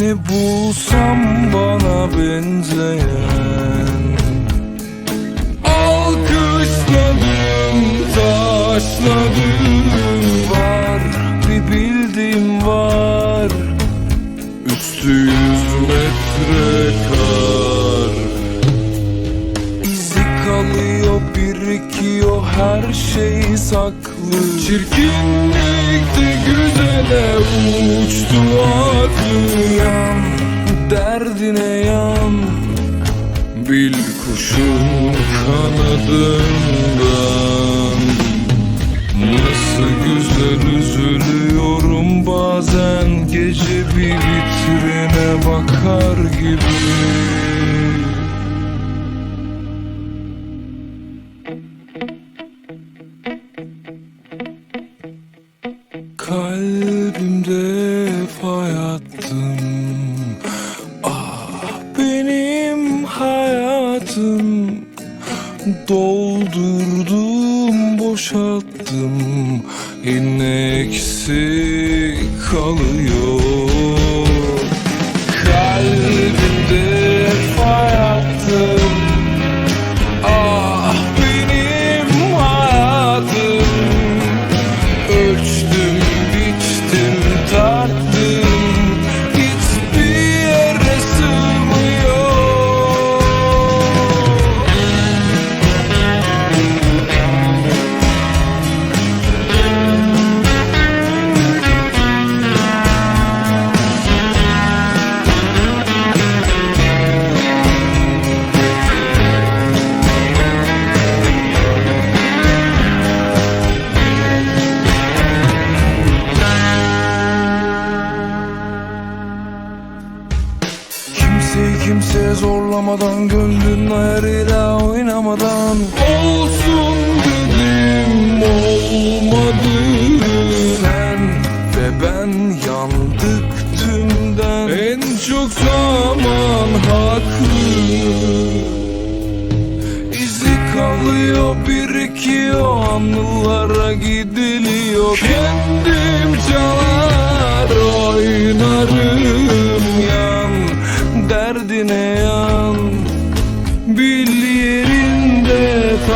Ne bulsam bana benzeyen Alkışladım, taşladım Var, bir bildiğim var. Üstü yüz metre kar birikiyor her şey saklı. Çirkinlikti güzele uçtu Yan, derdine yan. Bil kuşun kanadından Nasıl güzel üzülüyorum bazen. Gece bir vitrine bakar gibi Kalbimde fay attım. Ah benim hayatım. Doldurdum boşalttım. Yine kalıyor zorlamadan Gönlün ayarıyla oynamadan. Olsun dedim olmadı Sen ve ben yandık tümden. En çok zaman haklı. Kalıyor birikiyor anılara gidiliyor. Kendim çalar oynarım yan derdine yan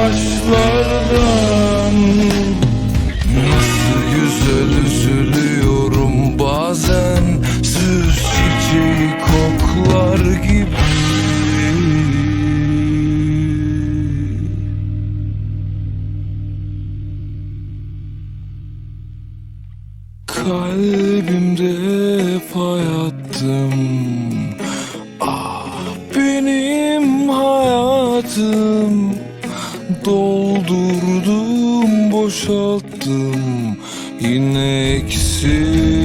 taşlardan Nasıl güzel üzülüyorum bazen. Süs çiçeği koklar gibi. Kalbimde fay attım. Ah benim hayatım Doldurdum boşalttım. Yine eksik